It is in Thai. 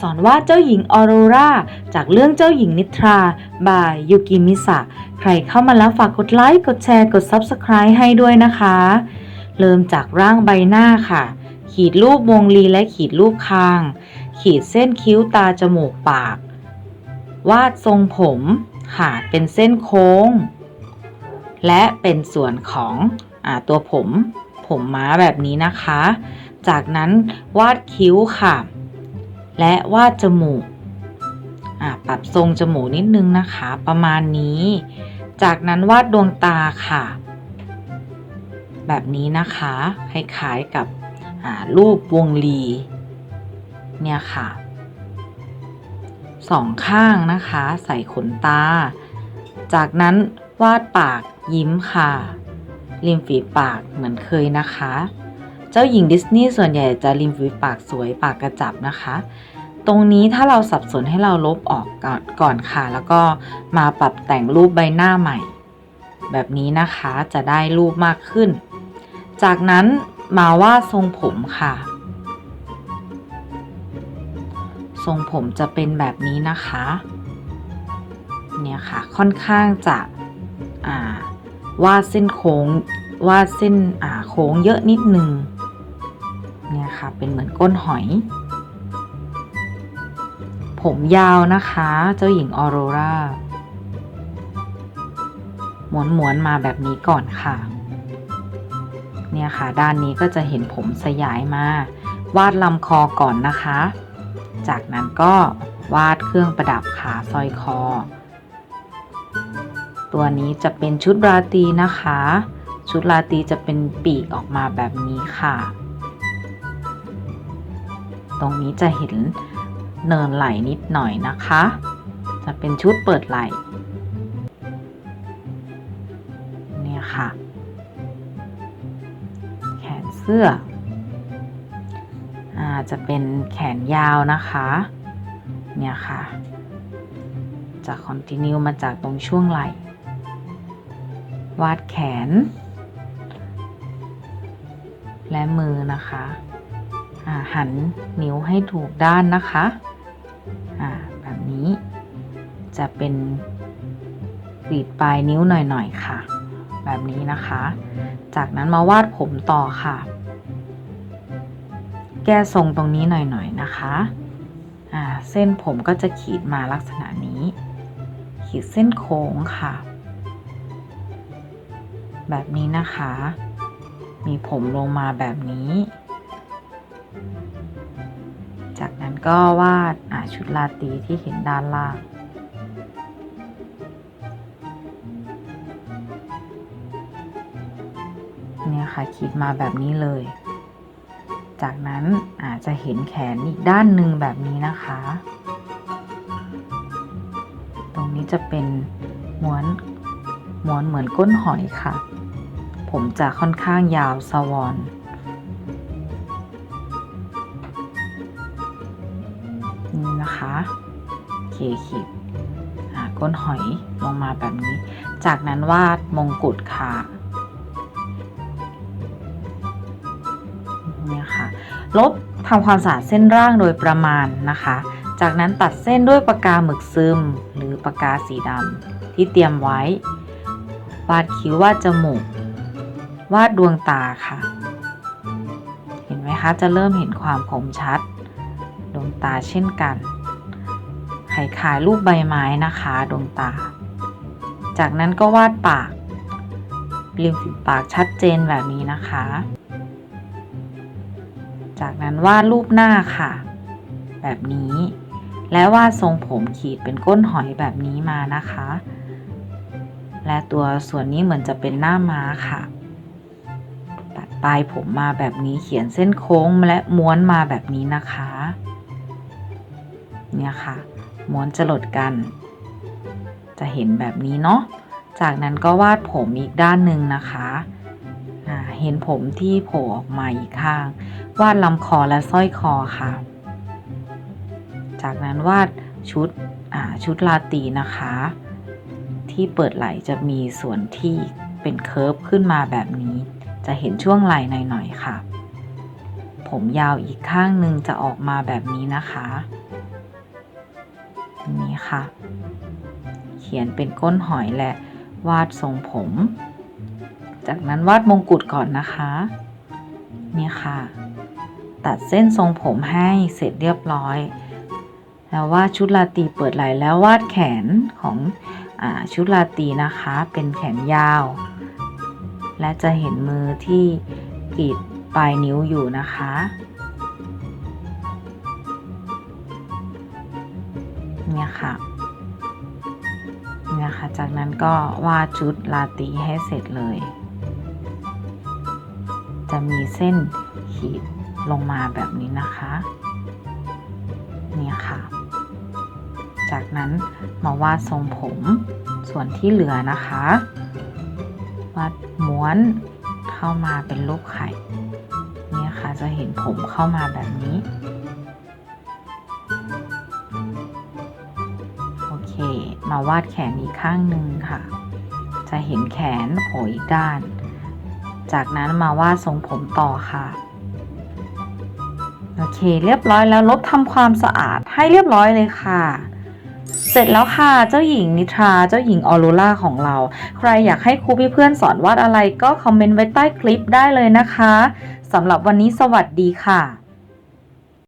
สอนวาดเจ้าหญิงออโรราจากเรื่องเจ้าหญิงนิทราบายยูกิมิสะใครเข้ามาแล้วฝากกดไลค์ กดแชร์ กด Subscribe ให้ด้วยนะคะ เริ่มจากร่างใบหน้าค่ะ ขีดรูปวงรีและขีดรูปคาง ขีดเส้นคิ้วตาจมูกปาก วาดทรงผมค่ะ เป็นเส้นโค้ง และเป็นส่วนของอตัวผม ผมม้าแบบนี้นะคะ จากนั้นวาดคิ้วค่ะ และวาดจมูกปรับทรงจมูกนิดนึงนะคะ ประมาณนี้ จากนั้นวาดดวงตาค่ะ แบบนี้นะคะคล้ายๆกับรูปวงรีเนี่ยค่ะสองข้างนะคะ ใส่ขนตา จากนั้นวาดปากยิ้มค่ะริมฝีปากเหมือนเคยนะคะ จ้าหญิงดิสนีย์ส่วนใหญ่จะริมฝีปากสวยปากกระจับนะคะ ตรงนี้ถ้าเราสับสนให้เราลบออกก่อนก่อนค่ะ แล้วก็มาปรับแต่งรูปใบหน้าใหม่ แบบนี้นะคะจะได้รูปมากขึ้น จากนั้นมาวาดทรงผมค่ะ ทรงผมจะเป็นแบบนี้นะคะ เนี่ยค่ะค่อนข้างจะาวาดเส้นโค้งวาดเส้นโค้งเยอะนิดนึง เนี่ยค่ะเป็นเหมือนก้นหอย ผมยาวนะคะ เจ้าหญิงออโรราม้วนม้วนๆมาแบบนี้ก่อนค่ะ เนี่ยค่ะ ด้านนี้ก็จะเห็นผมสยายมา วาดลำคอก่อนนะคะ จากนั้นก็วาดเครื่องประดับขาสร้อยคอ ตัวนี้จะเป็นชุดราตรีนะคะ ชุดราตรีจะเป็นปีกออกมาแบบนี้ค่ะ ตรงนี้จะเห็นเนินไหลนิดหน่อยนะคะ จะเป็นชุดเปิดไหลเนี่ยค่ะ แขนเสื้ออาจะเป็นแขนยาวนะคะ เนี่ยค่ะ จะคอนติเนียมาจากตรงช่วงไหล่ วาดแขน และมือนะคะ หันนิ้วให้ถูกด้านนะคะแบบนี้จะเป็นกรีดปลายนิ้วหน่อยๆค่ะ แบบนี้นะคะ จากนั้นมาวาดผมต่อค่ะ แก้ทรงตรงนี้หน่อยๆนะคะเส้นผมก็จะขีดมาลักษณะนี้ ขีดเส้นโค้งค่ะ แบบนี้นะคะ มีผมลงมาแบบนี้ จากนั้นก็วาดาชุดลาตรีที่เห็นด้านล่างเนี่ยค่ะขีดมาแบบนี้เลย จากนั้นอาจจะเห็นแขนอีกด้านหนึ่งแบบนี้นะคะ ตรงนี้จะเป็นม้วนม้วนเหมือนก้นหอยค่ะ ผมจะค่อนข้างยาวสวอน นี่นะคะเคขีดก้นหอยลงมาแบบนี้ จากนั้นวาดมงกุฎค่ะนี่ค่ะลบทำความสะอาดเส้นร่างโดยประมาณนะคะ จากนั้นตัดเส้นด้วยปากกาหมึกซึม หรือปากกาสีดำที่เตรียมไว้ วาดคิ้ววาดจมูก วาดดวงตาค่ะ เห็นไหมคะ จะเริ่มเห็นความคมชัด ดวงตาเช่นกันไข่ขายรูปใบไม้นะคะดวงตา จากนั้นก็วาดปาก ริมฝีปากชัดเจนแบบนี้นะคะ จากนั้นวาดรูปหน้าค่ะ แบบนี้ และวาดทรงผมขีดเป็นก้นหอยแบบนี้มานะคะ และตัวส่วนนี้เหมือนจะเป็นหน้าม้าค่ะ ตัดปลายผมมาแบบนี้เขียนเส้นโค้งและม้วนมาแบบนี้นะคะ เนี่ยค่ะ ม้วนจะหลดกัน จะเห็นแบบนี้เนาะ จากนั้นก็วาดผมอีกด้านหนึ่งนะคะเห็นผมที่โผล่ออกมาอีกข้าง วาดลำคอและสร้อยคอค่ะ จากนั้นวาดชุดชุดลาตีนะคะ ที่เปิดไหล่จะมีส่วนที่เป็นเคิร์ฟขึ้นมาแบบนี้ จะเห็นช่วงไหล่หน่อยๆค่ะ ผมยาวอีกข้างหนึ่งจะออกมาแบบนี้นะคะ นี่ค่ะ เขียนเป็นก้นหอยและวาดทรงผม จากนั้นวาดมงกุฎก่อนนะคะ นี่ค่ะ ตัดเส้นทรงผมให้เสร็จเรียบร้อย แล้ววาดชุดราตรีเปิดไหล่แล้ววาดแขนของอชุดราตรีนะคะ เป็นแขนยาว และจะเห็นมือที่กรีดปลายนิ้วอยู่นะคะ เนี่ยค่ะเนี่ยค่ะ จากนั้นก็วาดชุดราตีให้เสร็จเลย จะมีเส้นขีดลงมาแบบนี้นะคะเนี่ยค่ะ จากนั้นมาวาดทรงผมส่วนที่เหลือนะคะ วาดม้วนเข้ามาเป็นรูปไข่เนี่ยค่ะจะเห็นผมเข้ามาแบบนี้ มาวาดแขนอีกข้างหนึ่งค่ะ จะเห็นแขนโผล่อีกด้าน จากนั้นมาวาดทรงผมต่อค่ะ โอเค เรียบร้อยแล้วลบทำความสะอาดให้เรียบร้อยเลยค่ะเสร็จแล้วค่ะ เจ้าหญิงนิทรา เจ้าหญิงออโรราของเรา ใครอยากให้ครูพี่เพื่อนสอนวาดอะไรก็คอมเมนต์ไว้ใต้คลิปได้เลยนะคะ สำหรับวันนี้สวัสดีค่ะ